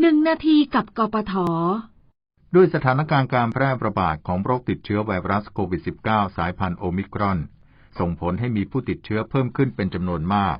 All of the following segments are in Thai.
หนึ่งนาทีกับกปท ด้วยสถานการณ์การแพร่ระบาดของโรคติดเชื้อไวรัสโควิด -19 สายพันธุ์โอมิครอน ส่งผลให้มีผู้ติดเชื้อเพิ่มขึ้นเป็นจำนวนมาก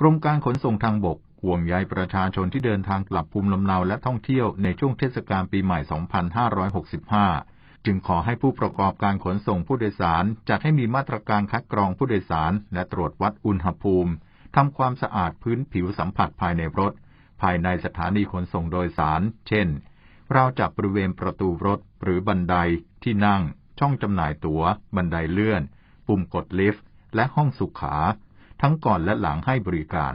กรมการขนส่งทางบกห่วงใยประชาชนที่เดินทางกลับภูมิลำเนาและท่องเที่ยวในช่วงเทศกาลปีใหม่ 2565 จึงขอให้ผู้ประกอบการขนส่งผู้โดยสาร จัดให้มีมาตรการคัดกรองผู้โดยสาร และตรวจวัดอุณหภูมิทำความสะอาดพื้นผิวสัมผัสภายในรถ ภายในสถานีขนส่งโดยสาร เช่น ราวจับบริเวณประตูรถหรือบันไดที่นั่ง ช่องจำหน่ายตัว๋ว บันไดเลื่อน ปุ่มกดลิฟต์ และห้องสุขา ทั้งก่อนและหลังให้บริการ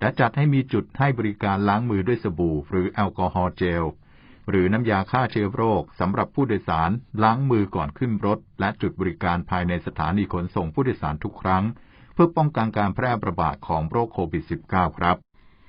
และจัดให้มีจุดให้บริการล้างมือด้วยสบู่ หรือแอลกอฮอล์เจล หรือน้ำยาฆ่าเชื้อโรคสำหรับผู้โดยสารล้างมือก่อนขึ้นรถ และจุดบริการภายในสถานีขนส่งผู้โดยสารทุกครั้ง เพื่อป้องกันการแพร่ระบาดของโรคโควิด -19 ครับ